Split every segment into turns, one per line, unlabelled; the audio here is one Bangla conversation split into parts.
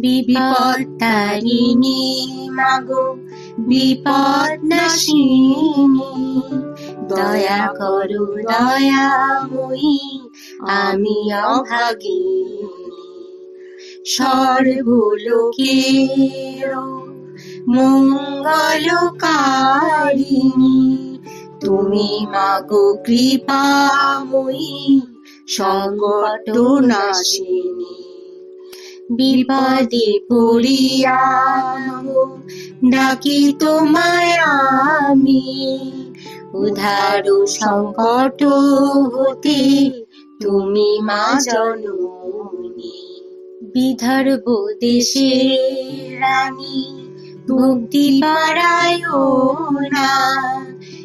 বিপদ তারিণী মাগো বিপদ নাশিনী দয়া করো দয়াময়ী আমি অভাগিনী। সর্বলোকের মঙ্গলকারিণী, তুমি মাগো কৃপা কৃপাময়ী সংকট নাশিনী বিপদে পড়িয়া ডাকি তোমায় আমি। উধার সংকট হতে তুমি মা জননী। বিদর্ভ দেশে রানী ভক্তি পারায়ণা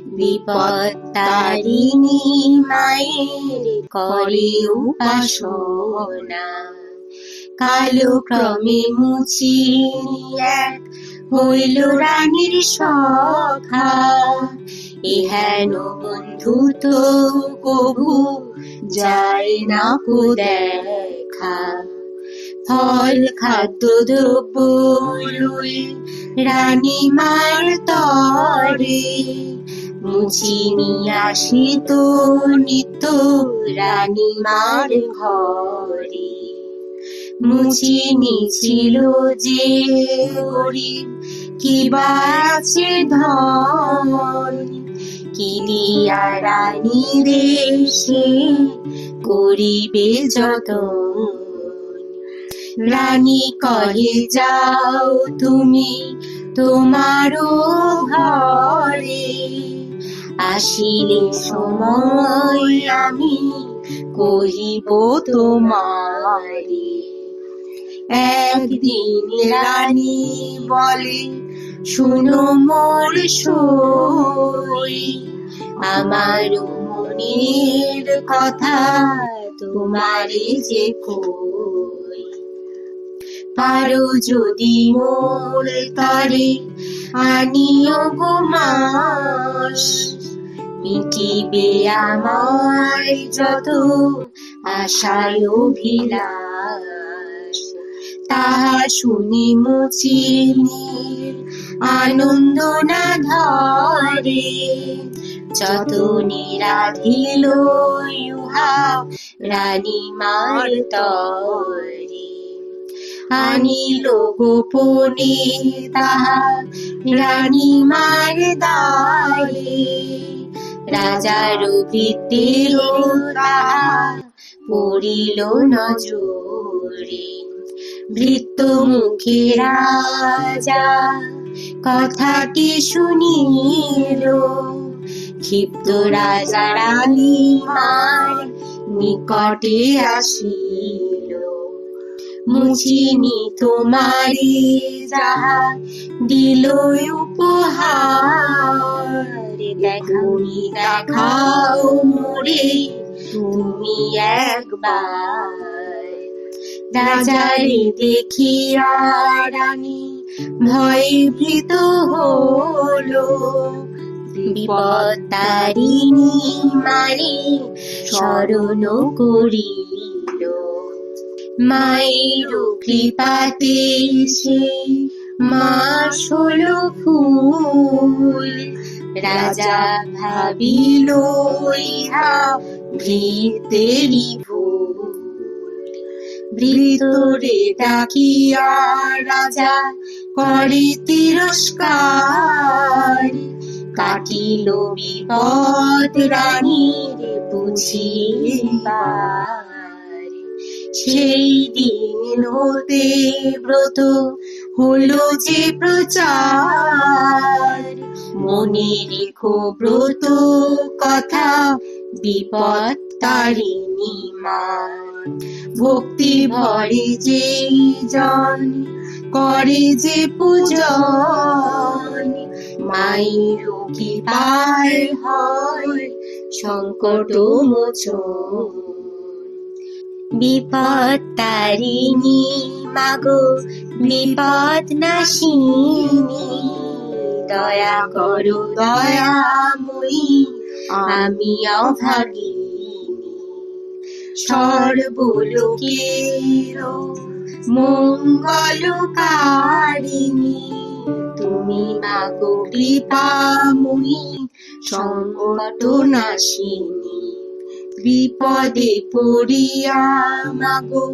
বিপদ তারিণী মায়ের করে উপাসনা। কালো ক্রমে মুছি এক হইল রানীর সখা এহেন বন্ধু তো কবু যায় না কো দেখা। ফল, খাদ্য, দ্রব্য রানী মার তরে। মুছি নিয়ে নিত্য রানী মার ঘরে। মুছি নিছিল যে গরিব, কি বা আছে ধন? কি দিয়া রানী সে করিবে যতন। রানী কহে, যাও তুমি তোমারও ঘরে, আসিলে সময় আমি কহিব তোমারে একদিন রানী বলে, শুনো মোর সই। আমার মনের কথা তোমারে যে কই। পারো যদি মোর তরে আনিও গো মাস। মিটিবে আমার যত আশায় অভিলাষ। তাহা শুনি মুচিনির আনন্দ না ধরে যত নিরাধিল ইহা রানী মার তরে। আনিল গোপনে তাহা রানী মার দায়ে রাজার ভিত্তির তাহা পড়িল নজরে। বৃত্ত মুখে রাজা কথাটি শুনিল। ক্ষিপ্ত রাজা রানী মার নিকটে আসিল। মুছিনি তোমারে যাহা দিল উপহার, দেখুনি দেখাও মোরে, তুমি একবার। রাজারে দেখিয়া রানী ভয় ভীত হলো। বিপদ তারিণী মারে স্মরণ করিল। মায়ের কৃপাতে সে মাস হলো ফুল। রাজা ভাবিল, ইহা ভীতেরই ভিতরে ডাকিয়া রাজা করে তিরস্কার। কাটিল বিপদ রানীর বুঝিবার সেই দিন হতে ব্রত হলো যে প্রচার। মনে রেখো ব্রত কথা বিপদ তারিণী ভক্তি ভরে যে জন করে যে পূজন। মায়ের কি পায় হয় সংকট মোচন। বিপদ তারিণী, মাগো, বিপদ নাশিনী দয়া করো দয়াময়ী, আমি অভাগিনী সর্বলোকের মঙ্গলকারিণী। তুমি মাগো কৃপাময়ী সংকট বিপদে পড়িয়া মাগো,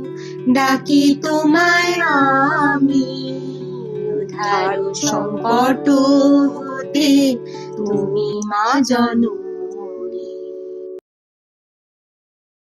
ডাকি তোমায় আমি। উদ্ধার সংকট তুমি মা জননী।